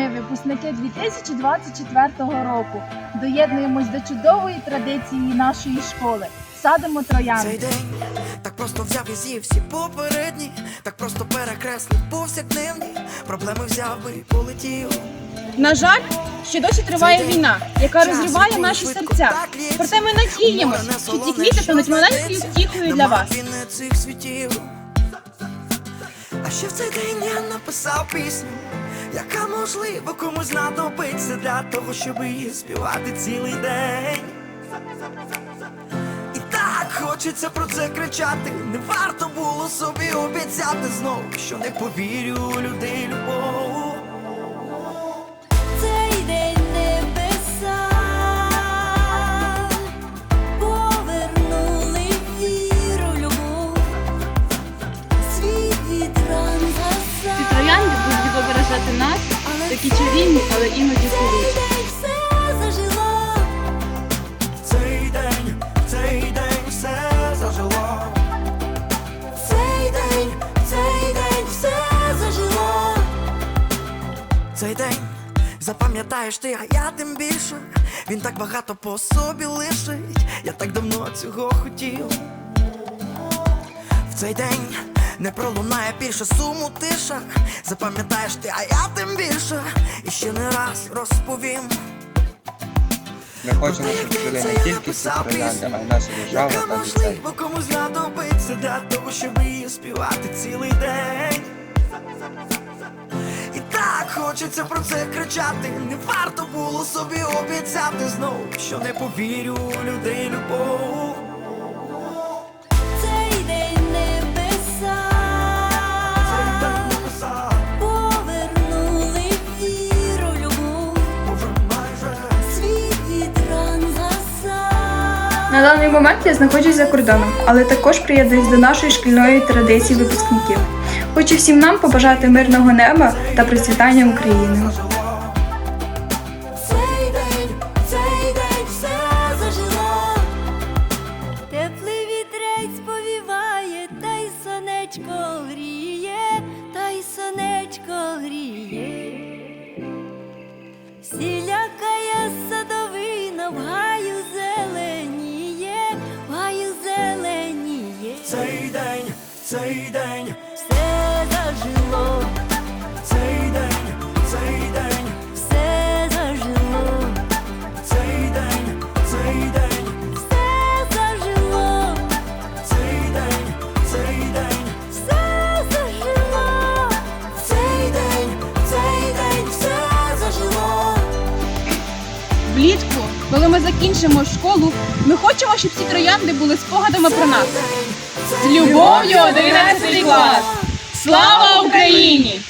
ми, випускники 2024 року, доєднуємось до чудової традиції нашої школи. Садимо Цей день так просто взяв і з'їв всі попередні, так просто перекреслив повсякденні, проблеми взяв би і полетів. На жаль, ще досі триває війна, яка розриває наші серця. Проте ми надіємось, що ці квіти стануть маленькою втіхою для вас. Цих світів. А ще в цей день я написав пісню, яка можливо комусь знадобиться для того, щоб її співати цілий день. І так хочеться про це кричати. Не варто було собі обіцяти знову, що не повірю у людей любов. Такі чарівні, але іноді колючі. Цей день запам'ятаєш ти, а я тим більше. Він так багато по собі лишить. Я так давно цього хотів. В цей день не пролунає більше суму тиша. Запам'ятаєш ти, а я тим більше. І ще не раз розповім. Ми хочемо, щоб жили не тільки ці троянди, а й наша держава Яка та дітей. можливо комусь знадобиться для того, щоб її співати цілий день. І так хочеться про це кричати. Не варто було собі обіцяти знову, що не повірю у людей любов. На даний момент я знаходжусь за кордоном, але також приєднуюсь до нашої шкільної традиції випускників. Хочу всім нам побажати мирного неба та процвітання України. Теплий вітрець повіває, та й сонечко гріє, та й сонечко гріє. Цей день, Все зажило, цей день, цей день, все зажило, цей день, цей день, все зажило. цей день, цей день. Все зажило, Цей день, цей день, все зажило. Влітку, коли ми закінчимо школу, ми хочемо, щоб ці троянди були спогадами про нас. З любов'ю 11 клас! Слава Україні!